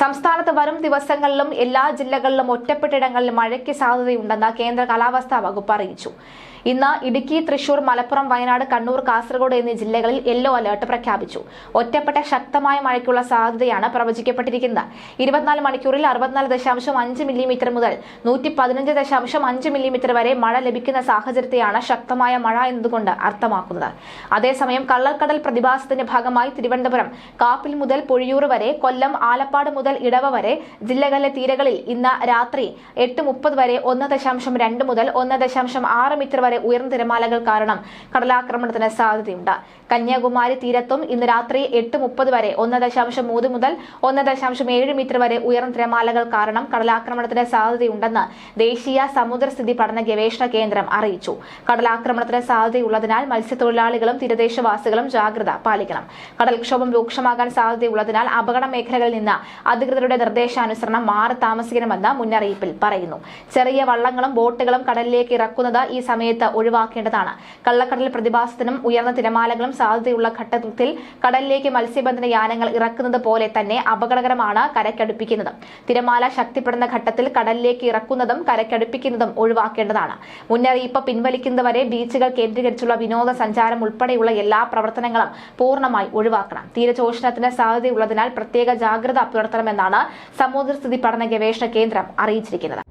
സംസ്ഥാനത്ത് വരും ദിവസങ്ങളിലും എല്ലാ ജില്ലകളിലും ഒറ്റപ്പെട്ടിടങ്ങളിൽ മഴയ്ക്ക് സാധ്യതയുണ്ടെന്ന് കേന്ദ്ര കാലാവസ്ഥാ വകുപ്പ് അറിയിച്ചു. ഇന്ന് ഇടുക്കി തൃശൂർ മലപ്പുറം വയനാട് കണ്ണൂർ കാസർഗോഡ് എന്നീ ജില്ലകളിൽ യെല്ലോ അലർട്ട് പ്രഖ്യാപിച്ചു. ഒറ്റപ്പെട്ട ശക്തമായ മഴയ്ക്കുള്ള സാധ്യതയാണ് പ്രവചിക്കപ്പെട്ടിരിക്കുന്നത്. ഇരുപത്തിനാല് മണിക്കൂറിൽ അറുപത്തിനാല് ദശാംശം അഞ്ച് മില്ലിമീറ്റർ മുതൽ നൂറ്റി പതിനഞ്ച് ദശാംശം അഞ്ച് മില്ലിമീറ്റർ വരെ മഴ ലഭിക്കുന്ന സാഹചര്യത്തെയാണ് ശക്തമായ മഴ എന്നതുകൊണ്ട് അർത്ഥമാക്കുന്നത്. അതേസമയം കള്ളക്കടൽ പ്രതിഭാസത്തിന്റെ ഭാഗമായി തിരുവനന്തപുരം കാപ്പിൽ മുതൽ പൊഴിയൂർ വരെ കൊല്ലം ആലപ്പാട് മുതൽ ഇടവ വരെ ജില്ലകളിലെ തീരകളിൽ ഇന്ന് രാത്രി എട്ട് മുപ്പത് വരെ ഒന്ന് ദശാംശം രണ്ട് മുതൽ ഒന്ന് ദശാംശം ആറ് മീറ്റർ വരെ ഉയർന്ന തിരമാലകൾ കാരണം കടലാക്രമണത്തിന് സാധ്യതയുണ്ട്. കന്യാകുമാരി തീരത്തും ഇന്ന് രാത്രി എട്ട് മുപ്പത് വരെ ഒന്ന് ദശാംശം മൂന്ന് മുതൽ ഒന്ന് ദശാംശം ഏഴ് മീറ്റർ വരെ ഉയർന്ന തിരമാലകൾ കാരണം കടലാക്രമണത്തിന് സാധ്യതയുണ്ടെന്ന് ദേശീയ സമുദ്രസ്ഥിതി പഠന ഗവേഷണ കേന്ദ്രം അറിയിച്ചു. കടലാക്രമണത്തിന് സാധ്യതയുള്ളതിനാൽ മത്സ്യത്തൊഴിലാളികളും തീരദേശവാസികളും ജാഗ്രത പാലിക്കണം. കടൽക്ഷോഭം രൂക്ഷമാകാൻ സാധ്യതയുള്ളതിനാൽ അപകട മേഖലകളിൽ നിന്ന് അധികൃതരുടെ നിർദ്ദേശാനുസരണം മാറി താമസിക്കണമെന്ന് മുന്നറിയിപ്പിൽ പറയുന്നു. ചെറിയ വള്ളങ്ങളും ബോട്ടുകളും കടലിലേക്ക് ഇറക്കുന്നത് ഈ സമയത്ത് ഒഴിവാക്കേണ്ടതാണ്. കള്ളക്കടൽ പ്രതിഭാസത്തിനും ഉയർന്ന തിരമാലകളും സാധ്യതയുള്ള ഘട്ടത്തിൽ കടലിലേക്ക് മത്സ്യബന്ധന യാനങ്ങൾ ഇറക്കുന്നത് പോലെ തന്നെ അപകടകരമാണ് കരക്കടുപ്പിക്കുന്നത് തിരമാല ശക്തിപ്പെടുന്ന ഘട്ടത്തിൽ കടലിലേക്ക് ഇറക്കുന്നതും കരക്കടുപ്പിക്കുന്നതും ഒഴിവാക്കേണ്ടതാണ്. മുന്നറിയിപ്പ് പിൻവലിക്കുന്നതുവരെ ബീച്ചുകൾ കേന്ദ്രീകരിച്ചുള്ള വിനോദസഞ്ചാരം ഉൾപ്പെടെയുള്ള എല്ലാ പ്രവർത്തനങ്ങളും പൂർണമായി ഒഴിവാക്കണം. തീരചോഷണത്തിന് സാധ്യതയുള്ളതിനാൽ പ്രത്യേക ജാഗ്രത പുലർത്തണമെന്നാണ് സമുദ്രസ്ഥിതി പഠന ഗവേഷണ കേന്ദ്രം അറിയിച്ചിരിക്കുന്നത്.